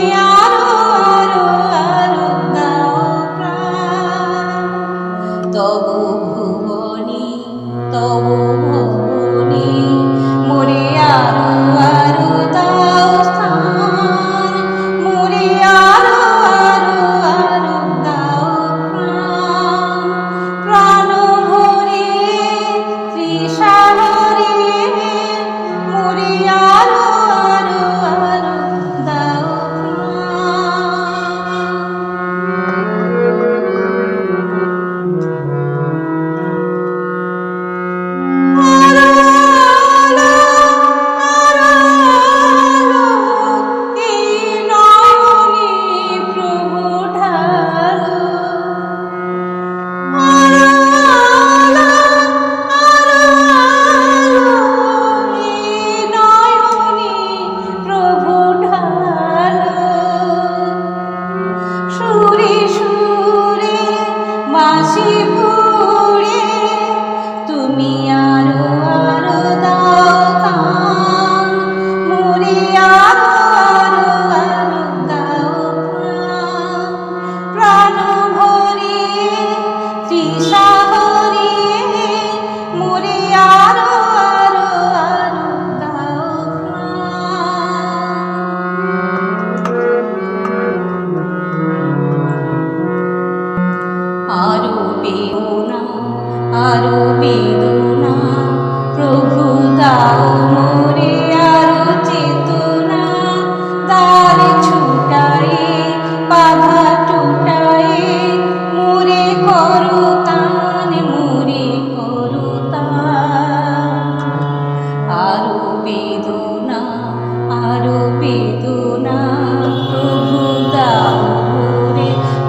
Yeah.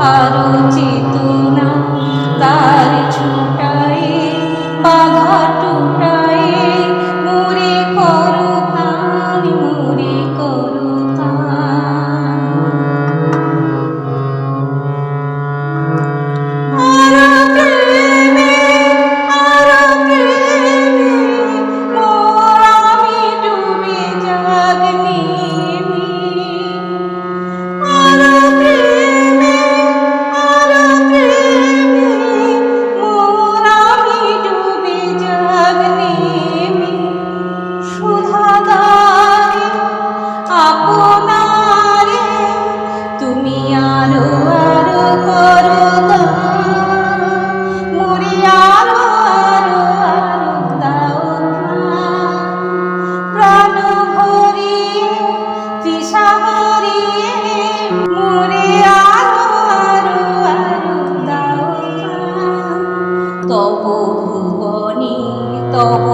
Hallelujah. আপনারে তুমি আরও আরও করো দাও দাও তব ভুবনে তব